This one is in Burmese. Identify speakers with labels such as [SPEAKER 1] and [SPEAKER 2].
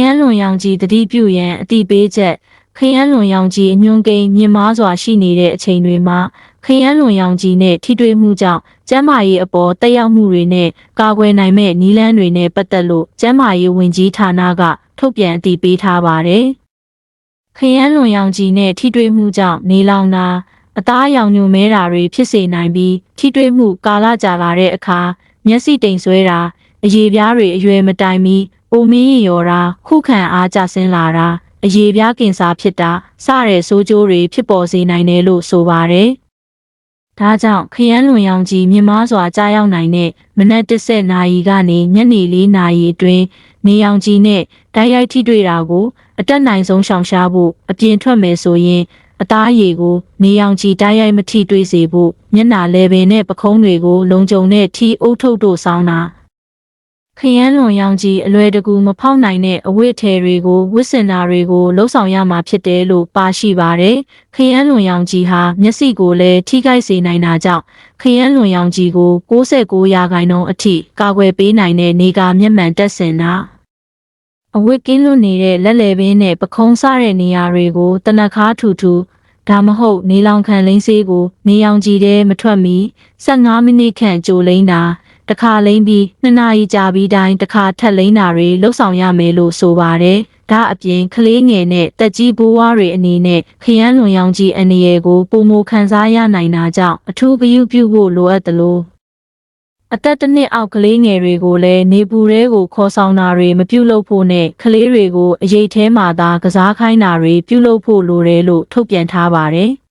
[SPEAKER 1] ယန်းလွန်ရောင်ကြီးတတိပြုရန်အတိပေးချက်ခရမ်းလွန်ရောင်ကြီးအညွန့်ကိန်းမြင့်မားစွာရှိနေတဲ့အချိန်တွေမှာခရမ်းလွန်ရောင်ကြီးနဲ့ထိတွေ့မှုကြောင့်ကျန်းမာရေးအပေါ်တက်ရောက်မှုတွေနဲ့ကာကွယ်နိုင်မဲ့နည်းလမ်းတွေနဲ့ပတ်သက်လို့ကျန်းမာရေးဝန်ကြီးဌာနကထုတ်ပြန်အသိပေးထားပါတယ်။ခရမ်းလွန်ရောင်ကြီးနဲ့ထိတွေ့မှုကြောင့်နေလောင်တာအသားအရောင်ညွန်မဲတာတွေဖြစ်စေနိုင်ပြီးထိတွေ့မှုကာလကြာလာတဲ့အခါမျက်စိတိမ်ဆွဲတာအရေပြားတွေအရွယ်မတိုင်မီ ပုံမင်းရင်ရော်တာခုခံအားကျဆင်းလာတာအရေပြားကင်ဆာဖြစ်တာစတဲ့ဆိုးကျိုးတွေဖြစ်ပေါ်စေနိုင်တယ်လို့ဆိုပါတယ်။ဒါကြောင့်ခရမ်းလွန်ရောင်ကြီးမြင့်မားစွာကြားရောက်နိုင်တဲ့မနက်10နာရီကနေညနေ4နာရီအတွင်းနေရောင်ကြီးနဲ့တိုက်ရိုက်ထိတွေ့တာကိုအတက်နိုင်ဆုံးရှောင်ရှားဖို့အပြင်ထွက်မယ်ဆိုရင်အသားအရည်ကိုနေရောင်ခြည်တိုက်ရိုက်မထိတွေ့စေဖို့မျက်နှာလဲပင်နဲ့ပခုံးတွေကို လုံခြုံတဲ့ထီအုပ်ထုပ်တို့ဆောင်းတာ ခရမ်းလွန်ရောင်ခြည်အလွယ်တကူမဖောက်နိုင်တဲ့အဝတ်ထည်တွေကိုဝတ်ဆင်တာတွေကိုလှုပ်ဆောင်ရမှာဖြစ်တယ်လို့ပါရှိပါတယ်ခရမ်းလွန်ရောင်ခြည်ဟာမျက်စိကိုလည်းထိခိုက်စေနိုင်တာကြောင့်ခရမ်းလွန်ရောင်ခြည်ကို69ရာခိုင်နှုန်းအထိကာကွယ်ပေးနိုင်တဲ့နေကာမျက်မှန်တက်ဆင်တာအဝတ်ကင်းလွတ်နေတဲ့လက်လယ်ဘင်းနဲ့ပခုံးစတဲ့နေရာတွေကိုတနခါထူထူဒါမဟုတ်နေလောင်ခံလိမ့်စေးကိုနေရောင်ကြည်တဲ့မထွက်မီ15မိနစ်ခန့်ကြိုလိမ့်တာ တစ်ခါလိမ့်ပြီး2နာရီကြာပြီးတိုင်းတစ်ခါထပ်လိမ့်တာတွေလှုပ်ဆောင်ရမယ်လို့ဆိုပါတယ်။ဒါအပြင်ကလေးငယ်နဲ့တက်ကြီးဘိုးဝါတွေအနေနဲ့ခရမ်းလွန်ရောင်ကြီးအနေရကိုပုံမခံစားရနိုင်တာကြောင့်အထူးဂရုပြုဖို့လိုအပ်တယ်လို့အသက်တစ်နှစ်အောက်ကလေးငယ်တွေကိုလည်းနေပူရဲကိုခေါ်ဆောင်တာတွေမပြုလုပ်ဖို့နဲ့ကလေးတွေကိုအရေးထဲမှာသာကစားခိုင်းတာတွေပြုလုပ်ဖို့လိုတယ်လို့ထုတ်ပြန်ထားပါတယ်။